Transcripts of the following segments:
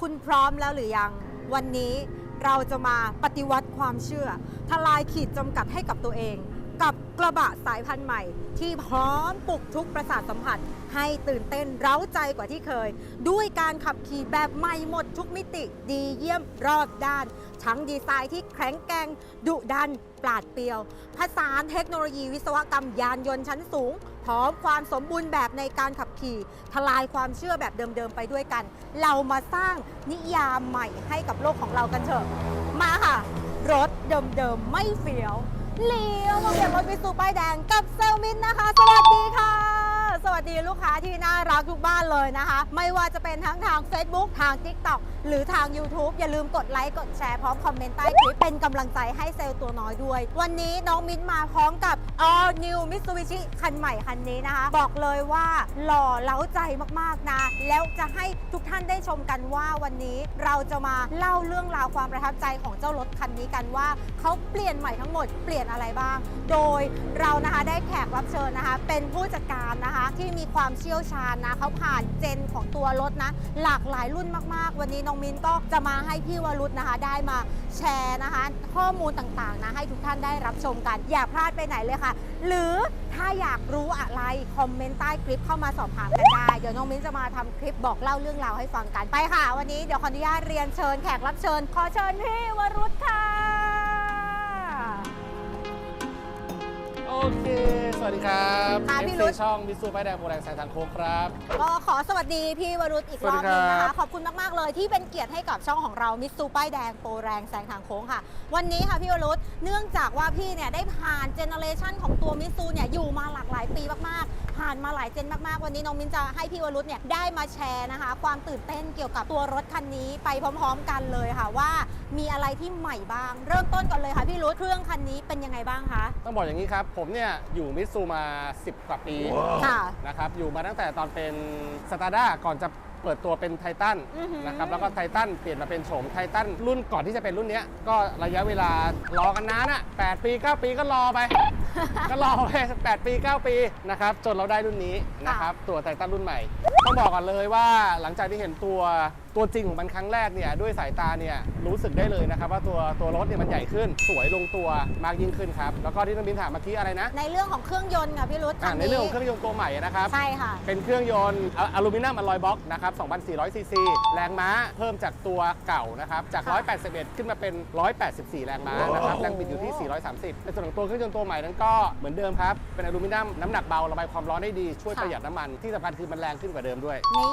คุณพร้อมแล้วหรือยัง วันนี้เราจะมาปฏิวัติความเชื่อ ทลายขีดจำกัดให้กับตัวเอง กับกระบะสายพันธุ์ใหม่ ที่พร้อมปลุกทุกประสาทสัมผัส ให้ตื่นเต้นเร้าใจกว่าที่เคย ด้วยการขับขี่แบบใหม่หมดทุกมิติดีเยี่ยมรอบด้าน ทั้งดีไซน์ที่แข็งแกร่งดุดันปราดเปรียว ผสานเทคโนโลยีวิศวกรรมยานยนต์ชั้นสูงพร้อมความสมบูรณ์แบบในการขับขี่ ทลายความเชื่อแบบเดิมๆไปด้วยกัน เรามาสร้างนิยามใหม่ให้กับโลกของเรากันเถอะ มาค่ะ รถเดิมๆไม่เฟี้ยวเลี้ยวมาเปลี่ยนรถไปสูป้ายแดงกับเซลมินนะคะ สวัสดีค่ะ สวัสดีลูกค้าที่น่ารักทุกบ้านเลยนะคะ ไม่ว่าจะเป็นทั้งทาง Facebook ทาง TikTok หรือทาง YouTube อย่าลืมกดไลค์กดแชร์พร้อมคอมเมนต์ใต้คลิปเป็นกำลังใจให้เซลล์ตัวน้อยด้วย วันนี้น้องมิ้นมาพร้อมกับ All New Mitsubishi คันใหม่คันนี้นะคะ บอกเลยว่าหล่อเล้าใจมากๆนะ แล้วจะให้ทุกท่านได้ชมกันว่าวันนี้เราจะมาเล่าเรื่องราวความประทับใจของเจ้ารถคันนี้กันว่าเขาเปลี่ยนใหม่ทั้งหมดเปลี่ยนอะไรบ้าง โดยเรานะคะได้แขกรับเชิญนะคะ เป็นผู้จัดการนะคะที่มีความเชี่ยวชาญนะเขาผ่านเจนของตัวรถนะ หลากหลายรุ่นมากๆ วันนี้น้องมินก็จะมาให้พี่วรุษนะคะ ได้มาแชร์นะคะ ข้อมูลต่างๆนะให้ทุกท่านได้รับชมกัน อย่าพลาดไปไหนเลยค่ะ หรือถ้าอยากรู้อะไรคอมเมนต์ใต้คลิปเข้ามาสอบถามกันได้เดี๋ยวน้องมิ้นจะมาทำคลิปบอกเล่าเรื่องราวให้ฟังกันไปค่ะ วันนี้เดี๋ยวขออนุญาตเรียนเชิญแขกรับเชิญ ขอเชิญพี่วรุษค่ะ โอเค สวัสดีครับค่ะพี่ FC รุธ ช่องมิสูป้ายแดงโบแดงสายทางโค้งครับ ก็ขอสวัสดีพี่วรุษอีกสรวัอสบดีหนึงนะครัคะ บ ขอบคุณมาก ๆ เลยที่เป็นเกียรติให้กับช่องของเรามิสซูป้ายแดงโปรแรงแซงทางโค้งค่ะ วันนี้ค่ะพี่วรุษเนื่องจากว่าพี่เนี่ยได้ผ่านเจเนอเรชันของตัวมิสซูเนี่ยอยู่มาหลากหลายปีมาก ๆ ผ่านมาหลายเจนมากๆ วันนี้น้องมินจะให้พี่วรุษเนี่ยได้มาแชร์นะคะ ความตื่นเต้นเกี่ยวกับตัวรถคันนี้ไปพร้อม ๆ กันเลยค่ะว่ามีอะไรที่ใหม่บ้าง เริ่มต้นก่อนเลยค่ะพี่วรุษเครื่องคันนี้เป็นยังไงบ้างคะ ต้องบอกอย่างนี้ครับ ผมเนี่ยอยู่มิสูมา 10 กว่าปีค่ะ นะครับ อยู่มาตั้งแต่ตอนเป็นสตาร์ด้าก่อนจะเปิดตัวเป็นไททันอือหือ นะครับแล้วก็ไททันเปลี่ยนมาเป็นโฉมไททันรุ่นก่อนที่จะเป็นรุ่นเนี้ยก็ระยะเวลารอกันนานอะ8ปี 9 ปีก็รอไป ก็รอไปแปดปีเก้าปีนะครับจนเราได้รุ่นนี้นะครับตัวไททันรุ่นใหม่ ต้องบอกก่อนเลยว่าหลังจากที่เห็นตัวตัวจริงของมันครั้งแรกเนี่ยด้วยสายตาเนี่ยรู้สึกได้เลยนะครับ ว่าตัวตัวรถเนี่ยมันใหญ่ขึ้น สวยลงตัวมากยิ่งขึ้นครับแล้วก็ที่น้องบินถามเมื่อกี้อะไรนะในเรื่องของเครื่องยนต์ค่ะพี่รุษอ่าคันในนี้เรื่องของเครื่องยนต์ตัวใหม่นะครับใช่ค่ะเป็นเครื่องยนต์อะอลูมิเนียมอลลอยบล็อกนะครับ2,400ซีซีแรงม้าเพิ่มจากตัวเก่านะครับจากค่ะ181 ขึ้นมาเป็น 184 แรงม้านะครับแรงบิดอยู่ที่ 430 ในส่วนของตัวเครื่องยนต์ตัวใหม่นั้นก็เหมือนเดิมครับเป็นอลูมิเนียมน้ำหนักเบาระบายความร้อนได้ดีช่วยค่ะประหยัดน้ำมันที่สำคัญคือมันแรงขึ้นกว่าเดิมด้วยนี่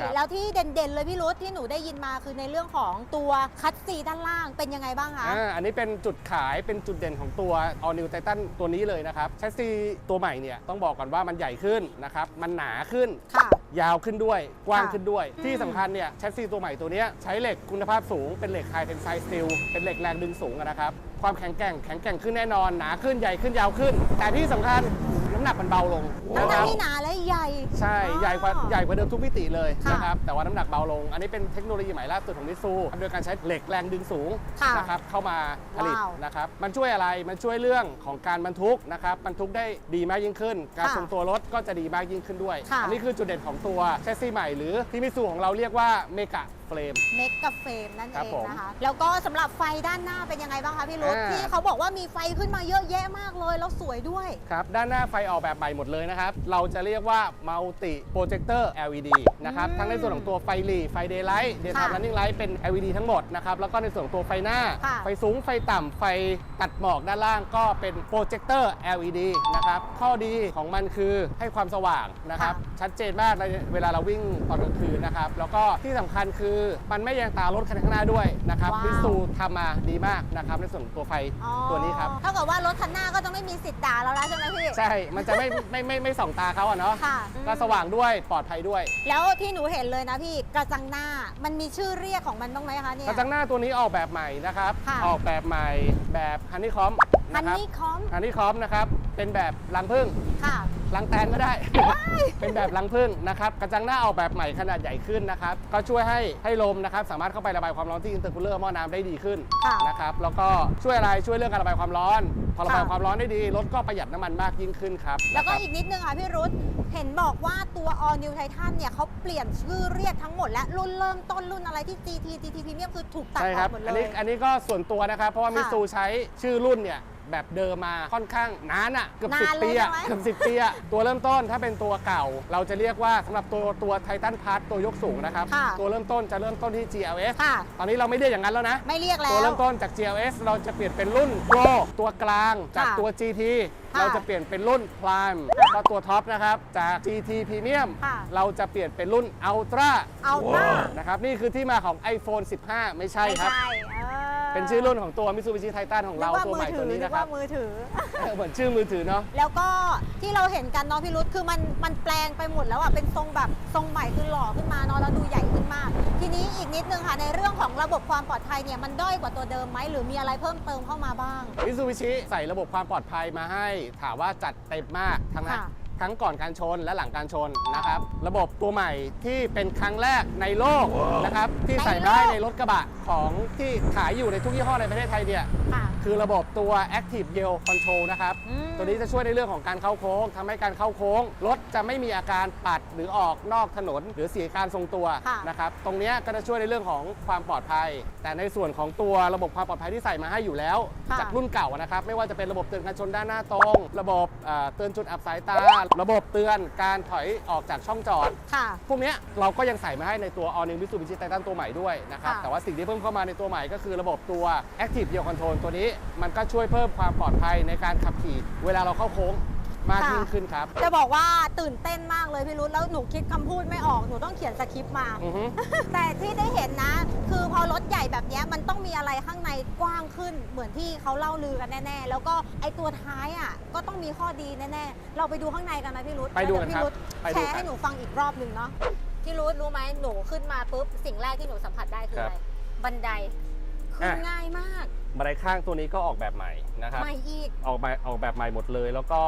ครับแล้วที่เด่นๆเลยพี่รุธที่หนูได้ยินมาคือในเรื่องของตัวคัตซีด้านล่างเป็นยังไงบ้างคะ อ่าอันนี้เป็นจุดขายเป็นจุดเด่นของตัว All New Titan ตัวนี้เลยนะครับแชสซีตัวใหม่เนี่ยต้องบอกก่อนว่ามันใหญ่ขึ้นนะครับมันหนาขึ้น ค่ะ ยาวขึ้นด้วยกว้างค่ะขึ้นด้วยอืมที่สำคัญเนี่ยแชสซีตัวใหม่ตัวเนี้ยใช้เหล็กคุณภาพสูงเป็นเหล็กไฮเทนไซสตีลเป็นเหล็กแรงดึงสูงอะนะครับ ความแข็งแกร่งแข็งแกร่งขึ้นแน่นอนหนาขึ้นใหญ่ขึ้นยาวขึ้น แต่ที่สำคัญ น้ำหนักมันเบาลงทั้งนะคทรับที่หนาและใหญ่ ใช่ใหญ่กว่าอ๋อใหญ่กว่าเดิมทุกมิติเลยค่ะนะครับแต่ว่าน้ำหนักเบาลง อันนี้เป็นเทคโนโลยีใหม่ล่าสุดของมิซูโดยการใช้เหล็กแรงดึงสูงค่ะนะครับเข้ามาผลิตว้าวนะครับมันช่วยอะไรมันช่วยเรื่องของการบรรทุกนะครับบรรทุกได้ดีมากยิ่งขึ้น การค่ะทรงตัวรถก็จะดีมากยิ่งขึ้นด้วย ค่ะ อันี้คือจุดเด่นของตัวแชสซีใหม่หรือที่มิซูของเราเรียกว่าเมกะ เฟรม เมกกับเฟรมนั่นครัเอบงผมนะคะ แล้วก็สำหรับไฟด้านหน้าเป็นยังไงบ้างคะพี่รุธอ่า ที่เขาบอกว่ามีไฟขึ้นมาเยอะแยะมากเลย แล้วสวยด้วย ครับ ด้านหน้าไฟออกแบบใหม่หมดเลยนะครับ เราจะเรียกว่า Multi Projector LED นะครับ อืมทั้งในส่วนของตัวไฟหลีไฟ Daylight Daytime ค่ะ Running Light เป็น LED ทั้งหมดนะครับ แล้วก็ในส่วนของตัวไฟหน้า ค่ะไฟสูง ไฟต่ำ ไฟตัดหมอกด้านล่างก็เป็นโปรเจคเตอร์ LED นะครับ ข้อดีของมันคือให้ความสว่างนะครับ ชัดเจนมากในเวลาเราวิ่งตอนกลางคืนนะครับ แล้วก็ที่สำคัญคือมันไม่แยงตารถคันข้างหน้าด้วยนะครับว้าว มิสูทำมาดีมากนะครับในส่วนของตัวไฟอ๋อตัวนี้ครับ เท่ากับว่ารถคันหน้าก็จะไม่มีสิทธิ์ด่าเราแล้วใช่ไหมพี่ ใช่ มันจะไม่ ไม่ไม่ไม่ส่องตาเขาอะเนาะ ค่ะ ก็สว่างด้วยปลอดภัยด้วย แล้วที่หนูเห็นเลยนะพี่กระจังหน้ามันมีชื่อเรียกของมันบ้างไหมคะเนี่ย กระจังหน้าตัวนี้ออกแบบใหม่นะครับ ค่ะ ออกแบบใหม่แบบฮันนี่คอม ฮันนะครับนี่คอมอันนี้คอมนะครับ เป็นแบบรังผึ้งค่ะ รังแตนก็ได้ เป็นแบบรังผึ้งนะครับกระจังหน้าออกแบบใหม่ขนาดใหญ่ขึ้นนะครับ ก็ช่วยให้ให้ลมนะครับ สามารถเข้าไประบายความร้อนที่อินเตอร์คูลเลอร์หม้อน้ำได้ดีขึ้นค่ะ นะครับแล้วก็ช่วยอะไรช่วยเรื่องการระบายความร้อน พอระบายค่ะความร้อนได้ดีรถก็ประหยัดน้ำมันมากยิ่งขึ้นครับแล้วก็นะครับอีกนิดนึงค่ะพี่รุธเห็นบอกว่าตัว All New Titan เนี่ยเขาเปลี่ยนชื่อเรียกทั้งหมดและรุ่นเริ่มต้นรุ่นอะไรที่ GT GT Premium คือถูกตัดใช่อคอรักบหมดอันเลนี้ยอันนี้ก็ส่วนตัวนะครับ เพราะว่าค่ะมิซูใช้ชื่อรุ่นเนี่ยแบบเดิมมาค่อนข้างนานอะเกือบนานสิบเลยปีอะใช่ไหม เกือบสิบปีอะตัวเริ่มต้นถ้าเป็นตัวเก่า เราจะเรียกว่าสำหรับตัวตัวไททันพาร์ตตัวยกสูงนะครับ ค่ะ ตัวเริ่มต้นจะเริ่มต้นที่ GLS ค่ะ ตอนนี้เราไม่เรียกอย่างนั้นแล้วนะ ไม่เรียกแล้ตัวว เริ่มต้นจาก GLS เราจะเปลี่ยนเป็นรุ่น Pro ตัวกลางจากค่ะตัว GT ค่ะเราจะเปลี่ยนเป็นรุ่น Prime ค่ะก็ตัวท็อปนะครับ จาก GT Premium ค่ะ เราจะเปลี่ยนเป็นรุ่น Ultra เอาหน้านะครับ นี่คือที่มาของ iPhone 15 ไม่ใช่ไม่ครับ ใช่เออ เป็นชื่อรุ่นของตัว Mitsubishi Titan ของเรานึกว่าตัวมืใหอม่ถืตัวอนี้นึนะกครัว่าบมือถือ เหมือนชื่อมือถือเนาะแล้วก็ที่เราเห็นกันเนาะพี่รุธคือมันมันแปลงไปหมดแล้วอะเป็นทรงแบบทรงใหม่คือหล่อขึ้นมาเนาะแล้วดูใหญ่ขึ้นมาก ทีนี้อีกนิดนึงค่ะในเรื่องของระบบความปลอดภัยเนี่ยมันด้อยกว่าตัวเดิมไหมหรือมีอะไรเพิ่มเติมเข้ามาบ้างมิซูบิชิใส่ระบบความปลอดภัยมาให้ถามว่าจัดเต็มมากทั้งนั้นค่ะ ทั้งก่อนการชนและหลังการชนนะครับ ระบบตัวใหม่ที่เป็นครั้งแรกในโลกนะครับที่ใส่ได้ในรถกระบะของที่ขายอยู่ในทุกยี่ห้อในประเทศไทยเนี่ย ค่ะ คือระบบตัว Active Yield Control นะครับ อืม ตัวนี้จะช่วยในเรื่องของการเข้าโค้งทำให้การเข้าโค้ง รถจะไม่มีอาการปัดหรือออกนอกถนน หรือเสียการทรงตัวค่ะ นะครับตรงเนี้ยก็จะช่วยในเรื่องของความปลอดภัย แต่ในส่วนของตัวระบบความปลอดภัยที่ใส่มาให้อยู่แล้ว ค่ะจากรุ่นเก่านะครับ ไม่ว่าจะเป็นระบบเตือนการชนด้านหน้าตรง ระบบเอ่อเตือนจุดอับสายตา ระบบเตือนการถอยออกจากช่องจอด ค่ะ พวกเนี้ยเราก็ยังใส่มาให้ในตัว All New Mitsubishi Titan ตัวใหม่ด้วยนะครับ ค่ะแต่ว่าสิ่งที่เพิ่มเข้ามาในตัวใหม่ก็คือระบบตัว Active Yield Control ตัวนี้มันก็ช่วยเพิ่มความปลอดภัยในการขับขี่ เวลาเราเข้าโค้งมากยิ่งขึ้นครับ จะบอกว่าตื่นเต้นมากเลยพี่รุธแล้วหนูคิดคำพูดไม่ออกหนูต้องเขียนสคริปต์มา อือฮึ แต่ที่ได้เห็นนะ คือพอรถใหญ่แบบเนี้ยมันต้องมีอะไรข้างในกว้างขึ้น เหมือนที่เขาเล่าลือกันแน่ ๆ แล้วก็ไอตัวท้ายอะก็ต้องมีข้อดีแน่ๆ เราไปดูข้างในกันนะพี่รุธไปดูกันแล้วครับเยวไปพี่ดูรุธแชร์กัให้นหนูฟังอีกรอบหนึ่งเนาะพี่รุธรู้ไหมหนูขึ้นมาปุ๊บสิ่งแรกที่หนูสัมผัสได้คือครัอะบไรบันไดขึ้นอะง่ายมาก บันไดข้างตัวนี้ก็ออกแบบใหม่นะครับใหม่อีก ออกแบบออกแบบใหม่หมดเลย แล้วก็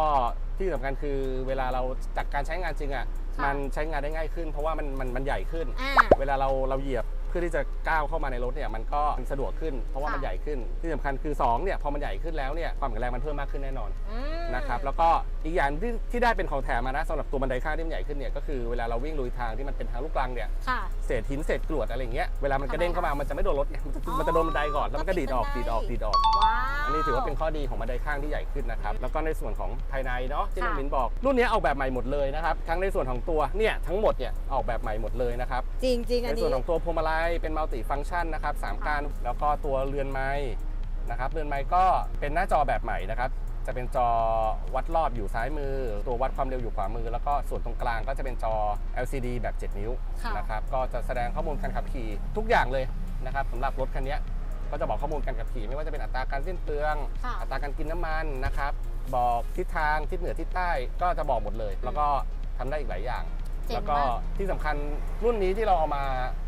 ที่สำคัญคือเวลาเราจากการใช้งานจริงอะค่ะมันใช้งานได้ง่ายขึ้น เพราะว่ามันมันมันใหญ่ขึ้น อ่า เวลาเราเราเหยียบเพื่อที่จะก้าวเข้ามาในรถเนี่ยมันก็สะดวกขึ้น เพราะว่าค่ะมันใหญ่ขึ้นที่สำคัญคือ2เนี่ยพอมันใหญ่ขึ้นแล้วเนี่ยความแข็งแรงมันเพิ่มมากขึ้นแน่นอนอืมนะครับแล้วก็อีกอย่างที่ที่ได้เป็นของแถมมานะสำหรับตัวบันไดข้างที่มันใหญ่ขึ้นเนี่ยก็คือเวลาเราวิ่งลุยทางที่มันเป็นทางลูกรังเนี่ยค่ะเศษหินเศษกรวดอะไรอย่างเงี้ยเวลามันกระเด้งเข้ามามันจะไม่โดนรถไงมันจะอ๋อมันจะโดนบันไดก่อนแล้วมันก็ดีดออกก็ติดีดดออกบันไดดีดออกว้าวอันนี้ถือว่าเป็นข้อดีของบันไดข้างที่ใหญ่ขึ้นนะครับแล้วก็ในส่วนของภายในเนาะที่น้องค่ะมินบอกรุ่นนี้ออกแบบใหม่หมดเลยนะครับทั้งในส่วนของตัวเนี่ยทั้งหมดเนี่ยออกแบบใหม่หมดเลยนะครับจริงจริงๆอันในนี้ส่วนของตัวพวงมาลัยเป็นมัลติฟังก์ชันนะครับสามค่ะการแล้วก็ตัวเรือนไม้นะครับเรือนไม้ก็เป็นหน้าจอแบบใหม่นะครับ จะเป็นจอวัดรอบอยู่ซ้ายมือ ตัววัดความเร็วอยู่ขวามือ แล้วก็ส่วนตรงกลางก็จะเป็นจอ LCD แบบ 7 นิ้วค่ะนะครับ ก็จะแสดงข้อมูลการขับขี่ทุกอย่างเลยนะครับสำหรับรถคันเนี้ยก็จะบอกข้อมูลการขับขี่ไม่ว่าจะเป็นอัตราการสิ้นเปลืองค่ะอัตราการกินน้ำมันนะครับ บอกทิศทางทิศเหนือทิศใต้ก็จะบอกหมดเลย แล้วก็ทำได้อีกหลายอย่าง เจ๋งแล้วก็มากที่สำคัญรุ่นนี้ที่เราเอามา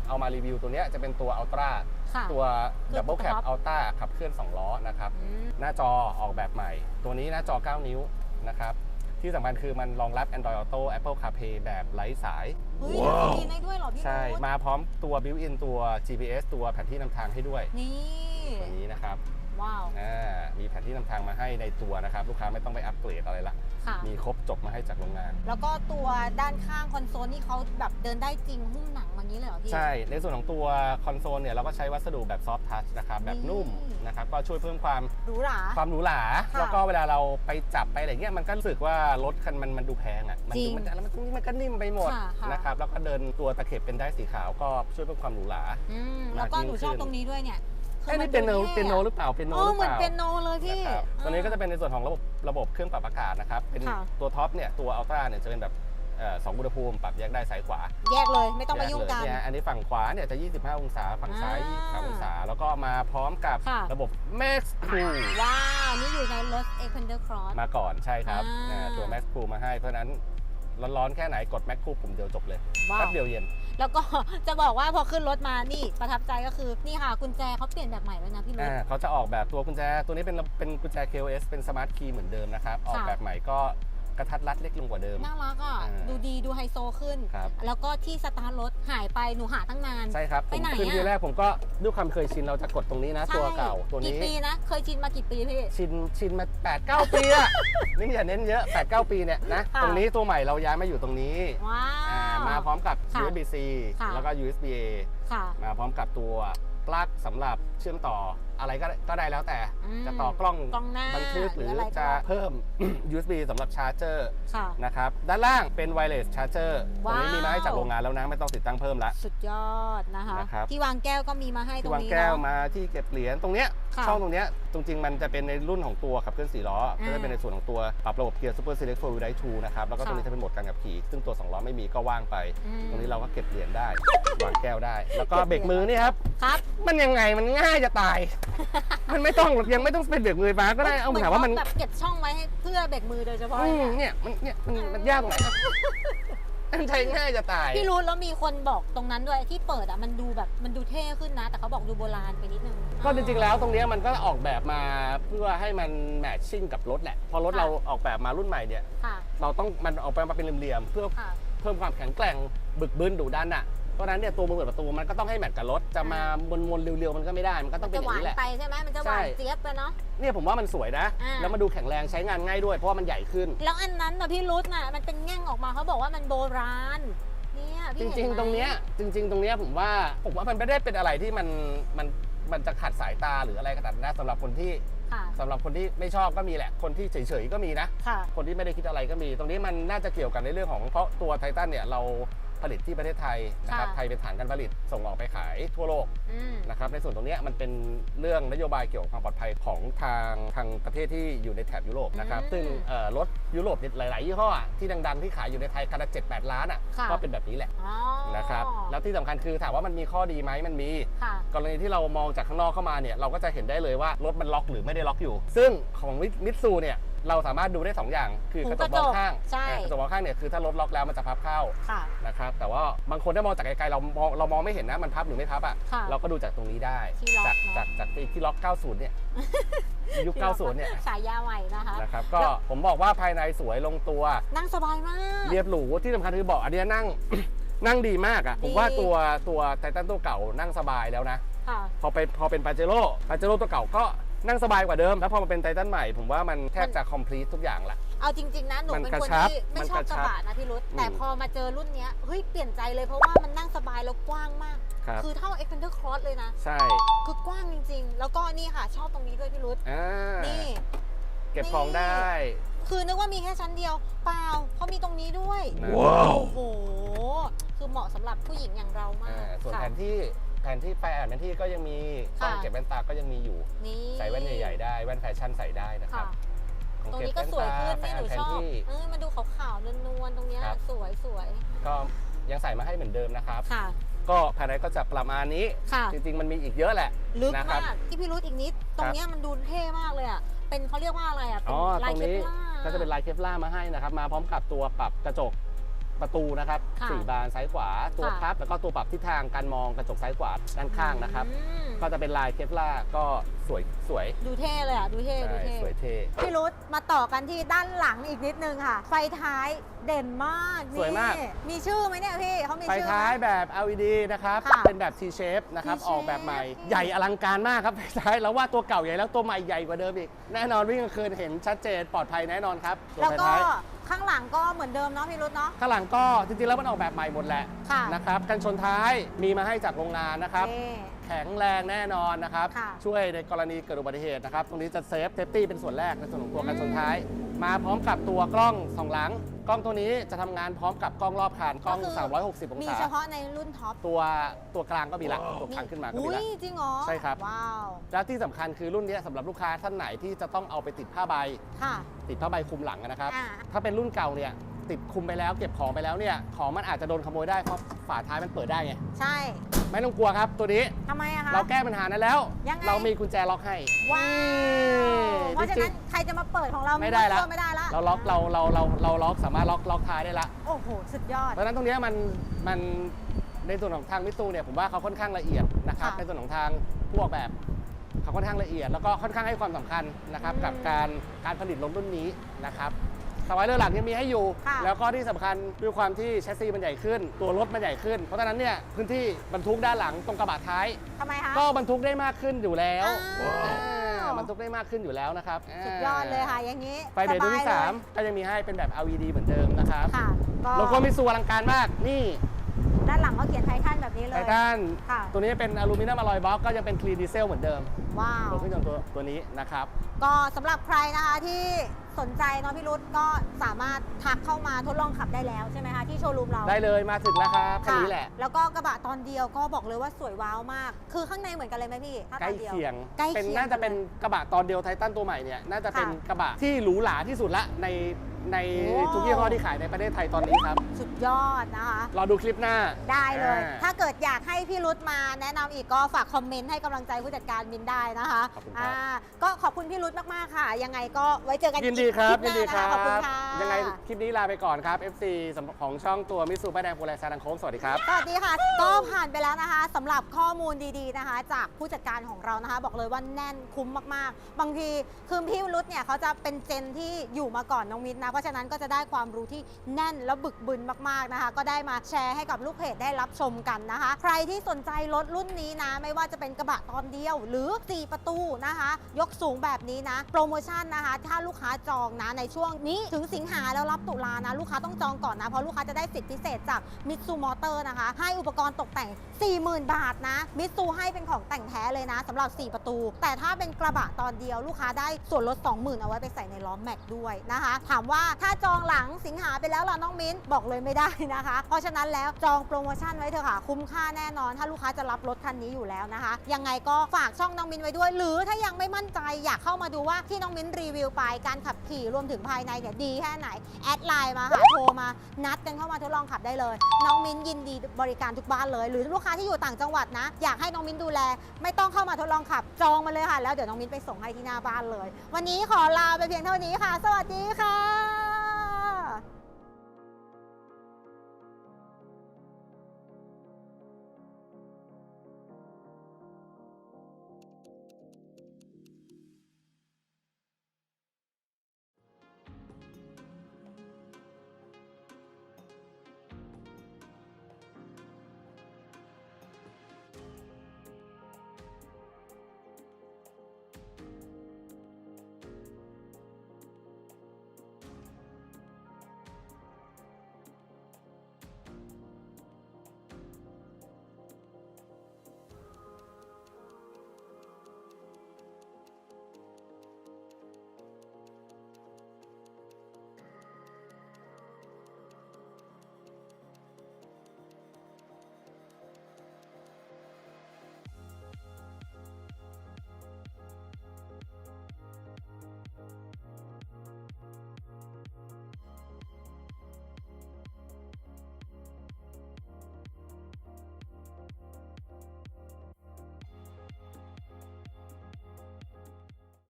เอามารีวิวตัวเนี้ยจะเป็นตัว Ultra ค่ะ ตัวคือ Double Cab ตัวท็อป Ultra ขับเคลื่อน 2 ล้อนะครับ อืม หน้าจอออกแบบใหม่ ตัวนี้หน้าจอ 9 นิ้วนะครับ ที่สำคัญคือมันรองรับ Android Auto Apple CarPlay แบบไร้สาย เฮ้ยเดี๋ยวเขาดีได้ด้วยเหรอพี่ใช่รุธมาพร้อมตัว built-in ตัว GPS ตัวแผนที่นำทางให้ด้วยนี่ ตัวนี้นะครับ ว้าว อ่ามีแผนที่นำทางมาให้ในตัวนะครับ ลูกค้าไม่ต้องไปอัปเกรดอะไรละ ค่ะ มีครบจบมาให้จากโรงงาน แล้วก็ตัวด้านข้างคอนโซลนี่เขาแบบเดินได้จริงหุ้มหนังมางี้เลยเหรอพี่ ใช่ ในส่วนของตัวคอนโซลเนี่ย เราก็ใช้วัสดุแบบซอฟ t ์ทัชนะครับ แบบนุ่มนี่นะครับ ก็ช่วยเพิ่มความหรูหรา ความหรูหรา ค่ะแล้วก็เวลาเราไปจับไปอะไรเงี้ย มันก็รู้สึกว่ารถคันมันมันดูแพงอะ มัจริดูงมันแล้วมันมันก็นิ่มไปหมดค่ะค่ะ นะครับ แล้วก็เดินตัวตะเข็บเป็นได้สีขาวก็ช่วยเพิ่มความหรูหรา อืมแล้วก็มากยิ่หงนูชอบขึ้นตรงนี้ด้วยเนี่ยคือ เอ้ยมันี่เป็นโนดูท่เป็นโนอะหรือเปล่าเป็นโนเอหอรือเหมืเปอนล่า เป็นโนเลยพี่ นะครับตัวนี้ก็จะเป็นในส่วนของระบบระบบเครื่องปรับอากาศนะครับ เป็นค่ะ ตัวท็อปเนี่ยตัวอัลตร้าเนี่ยจะเป็นแบบเอ่อสองอุณหภูมิ ปรับแยกได้ซ้ายขวาแยกเลยไม่ต้องมายุ่งกัน แเลเยอันนี้ฝั่งขวาเนี่ยจะ 25 องศา ฝั่งซ้ายอ่า23องศา แล้วก็มาพร้อมกับค่ะ ระบบ Max Cool ว้าว นี่อยู่ในรถ e x p a n d e r Cross มาก่อนใช่ครับอ่า อ่าตัว Max Cool มาให้ เพราะฉะนั้นร้อนๆแค่ไหนกด Max Cool ปุ่มเดียวจบเลยว้าวแป๊บเดียวเย็น แล้วก็ จะบอกว่าพอขึ้นรถมานี่ประทับใจก็คือนี่ค่ะกุญแจเขาเปลี่ยนแบบใหม่แล้วนะพี่รุอ่าธเขาจะออกแบบตัวกุญแจ ตัวนี้เป็นเป็นกุญแจ KOS เป็นสมาร์ทคีย์เหมือนเดิมนะครับ ออกค่ะแบบใหม่ก็ กระทัดรัดเล็กลงกว่าเดิม น่ารักอะ อ่าดูดีดูไฮโซขึ้น ครับ แล้วก็ที่สตาร์ทรถหายไปหนูหาตั้งนาน ใช่ครับไปผมไหนขึ้นอะทีแรกผมก็ด้วยความเคยชินเราจะกดตรงนี้นะใช่ตัวเก่าตัวกี่นี้ ปีนะ เคยชินมากี่ปีพี่ ชินชินมา8 9 ปีอะ นี่อย่าเน้นเยอะ 8 9 ปีเนี่ยนะ ค่ะ ตรงนี้ตัวใหม่เราย้ายมาอยู่ตรงนี้ว้าอ่าว มาพร้อมกับ ค่ะ USB-C ค่ะ แล้วก็ USB-A ค่ะ มาพร้อมกับตัวปลั๊กสำหรับเชื่อมต่อ อะไรก็ได้ก็ได้แล้วแต่อืมจะต่อกล้องกล้องหน้าบันทึกหรือหรืออะไรก็จะเพิ่ม USB สำหรับชาร์จเจอร์ค่ะนะครับ ด้านล่างเป็น wireless charger ตรงนี้มีมาให้จากโรงงานแล้วนะ ไม่ต้องติดตั้งเพิ่มละ สุดยอดนะคะ นะครับ ที่วางแก้วก็มีมาให้ตรที่งวางนี้แก้วเนาะ มาที่เก็บเหรียญตรงเนี้ยค่ะช่องตรงเนี้ยจริงๆมันจะเป็นในรุ่นของตัวขับเคลื่อน4ล้ออ่าก็จะเป็นในส่วนของตัวปรับระบบเกียร์ Super Select 4 Wheel Drive 2นะครับแล้วก็ตรงนี้ค่ะ จะเป็นโหมดการขับขี่ ซึ่งตัว2ล้อไม่มีก็ว่างไป อืมตรงนี้เราก็เก็บเหรียญได้ วางแก้วได้ แล้วก็เก็บเหเบรีรยญกมือนี่ครับ ครับ มันยังไงมันง่ายจะตายมันไม่ต้องยังไม่ต้องเป็นเบรกมือฟ้าก็ได้เอาหมืนถามว่ามันเขแบบเก็บช่องไว้ให้เพื่อเบรกมือโดยเฉพาะอืมเนี่ยเนี่ยมันเนี่ยมันมันยากตรงไหนครับมันใช้ง่ายจะตายพี่รู้แล้วมีคนบอกตรงนั้นด้วยที่เปิดอะมันดูแบบมันดูเท่ขึ้นนะ แต่เขาบอกดูโบราณไปนิดนึงก็จริงๆแล้วตรงเนี้ยมันก็ออกแบบมาเพื่อให้มันแมทชิ่งกับรถแหละพอรถค่ะเราออกแบบมารุ่นใหม่เนี่ยค่ะเราต้องมันออกแบบมาเป็นเหลี่ยมๆเพื่อค่ะเพิ่มความแข็งแกร่งบึกบึนดุดันอะ เพราะฉะนั้นเนี่ยตัวมือเปิดประตูมันก็ต้องให้แมทกับรถจะมามวนๆเรียวๆมันก็ไม่ได้มันก็ต้องเป็นจะอหย่างวานนี้แหละไปใช่ไหมมันจะหใช่วานเจี๊ยบไปเนาะเนี่ยผมว่ามันสวยนะ อ่า แล้วมันดูแข็งแรงใช้งานง่ายด้วยเพราะว่ามันใหญ่ขึ้น แล้วอันนั้นนะพี่รุธน่ะมันเป็นแง่งออกมาเขาบอกว่ามันโบราณเนี่ยจพี่ริงห็ไหมๆตรงเนี้ยจริง ๆ ตรงเนี้ยผมว่าผมว่ามันไม่ได้เป็นอะไรที่มันมันมันจะขัดสายตาหรืออะไรขนาดนั้นนะสำหรับคนที่ค่ะ สำหรับคนที่ไม่ชอบก็มีแหละ คนที่เฉยๆก็มีนะ ค่ะ คนที่ไม่ได้คิดอะไรก็มี ตรงนี้มันน่าจะเกี่ยวกันในเรื่องของเพราะตัวไททันเนี่ยเรา ผลิตที่ประเทศไทยนะครับ ค่ะไทยเป็นฐานการผลิตส่งออกไปขายทั่วโลกอืมนะครับ ในส่วนตรงเนี้ยมันเป็นเรื่องนโยบายเกี่ยวกับความปลอดภัยของทางทางประเทศที่อยู่ในแถบยุโรปนะครับ อืมซึ่งเอ่อรถยุโรปเนี่ยหลาย ๆ ยี่ห้ออะที่ดัง ๆ ที่ขายอยู่ในไทยคันละเจ็ดแปดล้านอะค่ะ ก็เป็นแบบนี้แหละอ๋อนะครับ แล้วที่สำคัญคือถามว่ามันมีข้อดีไหมมันมี ค่ะ กรณีที่เรามองจากข้างนอกเข้ามาเนี่ยเราก็จะเห็นได้เลยว่ารถมันล็อกหรือไม่ได้ล็อกอยู่ ซึ่งของมิตซูเนี่ย เราสามารถดูได้ 2 อย่าง คือกระจกมองข้างใช่อ่ากระจกมองข้างเนี่ยคือถ้ารถล็อกแล้วมันจะพับเข้าค่ะ นะครับแต่ว่าบางคนถ้ามองจากไกลๆเรามองเรามองไม่เห็นนะมันพับหรือไม่พับอะค่ะเราก็ดูจากตรงนี้ได้ ที่ล็อกจากเนอะ จากจากที่ล็อก 90 เนี่ย ยุค 90 เนี่ยฉายาใหม่นะคะ นะครับก็แล้ว ผมบอกว่าภายในสวยลงตัว นั่งสบายมาก เรียบหรูที่สำคัญคือเบอกอันเนี้ยนั่ง นั่งดีมากอะผมว่าดี ตัวตัวไททันตัวเก่านั่งสบายแล้วนะ ค่ะ พอไปพอเป็นปาเจโร่ปาเจโร่ตัวเก่าก็ นั่งสบายกว่าเดิม แล้วพอมาเป็นไททันใหม่ ผมว่ามันแทบจะคอมพลีททุกอย่างละ เอาจริง ๆ นะหนูมันเป็นกระคนชับที่ไม่มันชอบกระกชัระบบะนะพี่รุธอืมแต่พอมาเจอรุ่นเนี้ยเฮ้ยเปลี่ยนใจเลยเพราะว่ามันนั่งสบายแล้วกว้างมากครับคือเท่า Expander Cross เลยนะ ใช่คือกว้างจริง ๆ แล้วก็นี่ค่ะชอบตรงนี้ด้วยพี่รุธอ่านี่ เก็บของได้ คือนึกว่ามีแค่ชั้นเดียว เปล่าเขามีตรงนี้ด้วย ว้าว โอ้โห คือเหมาะสำหรับผู้หญิงอย่างเรามาอ่ากส่วนค่ะ แผนที่ แผนที่แฟนแผนที่ก็ยังมีช่องค่ะ เก็บแว่นตาก็ยังมีอยู่ นี่ใส่แว่นใหญ่ๆได้แว่นแฟชั่นใส่ได้นะครัค่ะบของตรงเก็บนี้ก็แว่นสวยตาขึ้นแฟนี่หนูนแผชนอบที่ เออมันดูขาวๆนวลๆตรงเนี้ยครับ สวยสวยก็ยังใส่มาให้เหมือนเดิมนะครับค่ะ ก็ภายในก็จะประมาณนี้ ค่ะ จริงๆ มันมีอีกเยอะแหละลึกนะครับมากที่พี่รุธอีกนิด ตรงเนี้ยมันดูเท่มากเลยอะเป็นเขาเรียกว่าอะไรอะเป็นอ๋อลาตยรงเคปนี้ลาร์ ก็จะเป็นลายเคปล่าร์มาให้นะครับ มาพร้อมกับตัวปรับกระจก ประตูนะครับค่ะสี่บานซ้ายขวา ตัวค่ะ พับแล้วก็ตัวปรับทิศทางการมองกระจกซ้ายขวาด้านข้างนะครับ อืม ก็จะเป็นลายเคปล่าร์ก็ สวยสวยดูเท่เลยอะ ดูเท่ ดูใช่เท่ สวยเท่ พี่รุธมาต่อกันที่ด้านหลังอีกนิดนึงค่ะ ไฟท้ายเด่นมากนี่สวยมาก มีชื่อไหมเนี่ยพี่เขามีไฟชื่อไหม ท้ายแบบ LED นะครับ ค่ะเป็นแบบ T shape นะครับ T-shape ออกแบบใหม่ ใหญ่อลังการมากครับไฟท้ายแล้วว่าตัวเก่าใหญ่แล้วตัวใหม่ใหญ่กว่าเดิมอีก แน่นอนวิ่งกลางคืนเห็นชัดเจนปลอดภัยแน่นอนครับตัวแล้วไฟก็ท้าย ข้างหลังก็เหมือนเดิมเนาะพี่รุธเนาะ ข้างหลังก็จริงๆแล้วมันออกแบบใหม่หมดแหละค่ะ นะครับกันชนท้ายมีมาให้จากโรงงานนะครับ นี่ แข็งแรงแน่นอนนะครับ ค่ะ ช่วยในกรณีเกิดอุบัติเหตุนะครับ ตรงนี้จะเซฟเซฟตี้เป็นส่วนแรกในส่วนของตัวกันชนท้าย มาพร้อมกับตัวกล้องสองหลัง กล้องตัวนี้จะทำงานพร้อมกับกล้องรอบคันกล้องก็คือ360 องมีศาเฉพาะในรุ่นท็อปตัวตัวกลางก็มีละตัวกลางขึ้นมาก็มีอุ้ละยจริงเหรอใช่ครับ ว้าว แล้วที่สำคัญคือรุ่นนี้สำหรับลูกค้าท่านไหนที่จะต้องเอาไปติดผ้าใบ ค่ะ ติดผ้าใบคลุมหลังนะครับ อ่า ถ้าเป็นรุ่นเก่าเนี่ยติดคลุมไปแล้วเก็บของไปแล้วเนี่ยของมันอาจจะโดนขโมยได้เพราะฝาท้ายมันเปิดได้ไง ใช่ ไม่ต้องกลัวครับตัวนี้ ทำไมอะคะ เราแก้ปัญหานั้นแล้ว ยังไง เรามีกุญแจล็อกให้ว้าว เพราะฉะนั้นใครจะมาเปิดของเราไม่ได้ละไม่ได้ละเราล็อกเราเราเราเราล็อกสามารถล็อกล็อกท้ายได้ละ โอ้โห สุดยอด เพราะฉะนั้นตรงเนี้ยมันมันในส่วนของทางมิตซูเนี่ยผมว่าเขาค่อนข้างละเอียดนะครับค่ะในส่วนของทางผู้ออกแบบเขาค่อนข้างละเอียด แล้วก็ค่อนข้างให้ความสำคัญนะครับอืม กับการการผลิตรถรุ่นนี้นะครับ สไวเลอร์หลังยังมีให้อยู่ ค่ะแล้วก็ที่สำคัญด้วยความที่แชสซีมันใหญ่ขึ้น ตัวรถมันใหญ่ขึ้น เพราะฉะนั้นเนี่ยพื้นที่บรรทุกด้านหลังตรงกระบะท้าย ทำไมคะ ก็บรรทุกได้มากขึ้นอยู่แล้วอ้าว อ่าบรรทุกได้มากขึ้นอยู่แล้วนะครับสุดยอดเลยค่ะ อย่างนี้ไฟเบรดรุ่นที่สบายเลย3ก็ยังมีให้เป็นแบบ LED เหมือนเดิมนะครับค่ะโลโก้มิตซูอลังการมากนี่ด้านหลังก็เขียนไททันแบบนี้เลไทย ทันค่ะ ตัวนี้เป็นอลูมิเนียมอลลอยบล็อกก็ยังเป็นคลีนดีเซลเหมือนเดิมว้าว ตัวเครื่องยนต์ตัวตัวนี้นะครับ ก็สำหรับใครนะคะที่ สนใจเนาะพี่รุธก็สามารถทักเข้ามาทดลองขับได้แล้วใช่ไหมคะที่โชว์รูมเรา ได้เลยมาถึงแล้วครับคันค่ะนี้แหละ แล้วก็กระบะตอนเดียวก็บอกเลยว่าสวยว้าวมาก คือข้างในเหมือนกันเลยไหมพี่ถ้าใกตล้อนเดียว เคียงใกล้เป็นเคียงน่าจะเป็นลยกระบะตอนเดียวไททันตัวใหม่เนี่ยน่าจะเป็นค่ะ กระบะที่หรูหราที่สุดละใน ในโอ้ทุกยี่ห้อที่ขายในประเทศไทยตอนนี้ครับ สุดยอดนะคะ รอดูคลิปหน้าได้เลย อ่า ถ้าเกิดอยากให้พี่รุธมาแนะนำอีกก็ฝากคอมเมนต์ให้กำลังใจผู้จัดการมินได้นะคะขอบคุณครับ อ่าก็ขอบคุณพี่รุธมากๆค่ะ ยังไงก็ไว้เจอกันยินดีครับลิยิปนหดีน้าครันะะบขอบคุณค่ะยังไงคลิปนี้ลาไปก่อนครับ FC สำหรับของช่องตัวมิสูป้ายแดงโพลาซาดังโค้งสวัสดีครับ สวัสดีค่ะ ก็ผ่านไปแล้วนะคะสำหรับข้อมูลดีๆนะคะ จากผู้จัดการของเรานะคะ บอกเลยว่าแน่นคุ้มมากๆ บางทีคือพี่รุธเนี่ยเขาจะเป็นเจนที่อยู่มาก่อนน้องมินนะเพราะฉะนั้นก็จะได้ความรู้ที่แน่นและบึกบึนมากๆนะคะ ก็ได้มาแชร์ให้กับลูกเพจได้รับชมกันนะคะ ใครที่สนใจรถรุ่นนี้นะ ไม่ว่าจะเป็นกระบะตอนเดียว หรือ 4 ประตูนะคะ ยกสูงแบบนี้นะ โปรโมชั่นนะคะ ถ้าลูกค้าจองนะในช่วงนี้ถึงสิงหาแล้วรับตุลานะ ลูกค้าต้องจองก่อนนะ เพราะลูกค้าจะได้สิทธิพิเศษจากมิตซูมอเตอร์นะคะ ให้อุปกรณ์ตกแต่ง 40,000 บาทนะมิตซูให้เป็นของแต่งแท้เลยนะสำหรับ 4 ประตู แต่ถ้าเป็นกระบะตอนเดียว ลูกค้าได้ส่วนลด 20,000 เอาไว้ไปใส่ในล้อแม็กด้วยนะคะ ถามว่าถ้าจองหลังสิงหาไปแล้วล่ะน้องมิ้นบอกเลยไม่ได้นะคะ เพราะฉะนั้นแล้วจองโปรโมชั่นไว้เถอะค่ะ คุ้มค่าแน่นอน ถ้าลูกค้าจะรับรถคันนี้อยู่แล้วนะคะ ยังไงก็ฝากช่องน้องมิ้นไว้ด้วย หรือถ้ายังไม่มั่นใจอยากเข้ามาดูว่าที่น้องมิ้นรีวิวไปการขับขี่รวมถึงภายในเนี่ยดีแค่ไหนแอดไลน์มาค่ะโทรมานัดกันเข้ามาทดลองขับได้เลย น้องมิ้นยินดีบริการทุกบ้านเลย หรือลูกค้าที่อยู่ต่างจังหวัดนะ อยากให้น้องมิ้นดูแล ไม่ต้องเข้ามาทดลองขับจองมาเลยค่ะ แล้วเดี๋ยวน้องมิ้นไปส่งให้ที่หน้าบ้านเลย วันนี้ขอลาไปเพียงเท่านี้ค่ะ สวัสดีค่ะ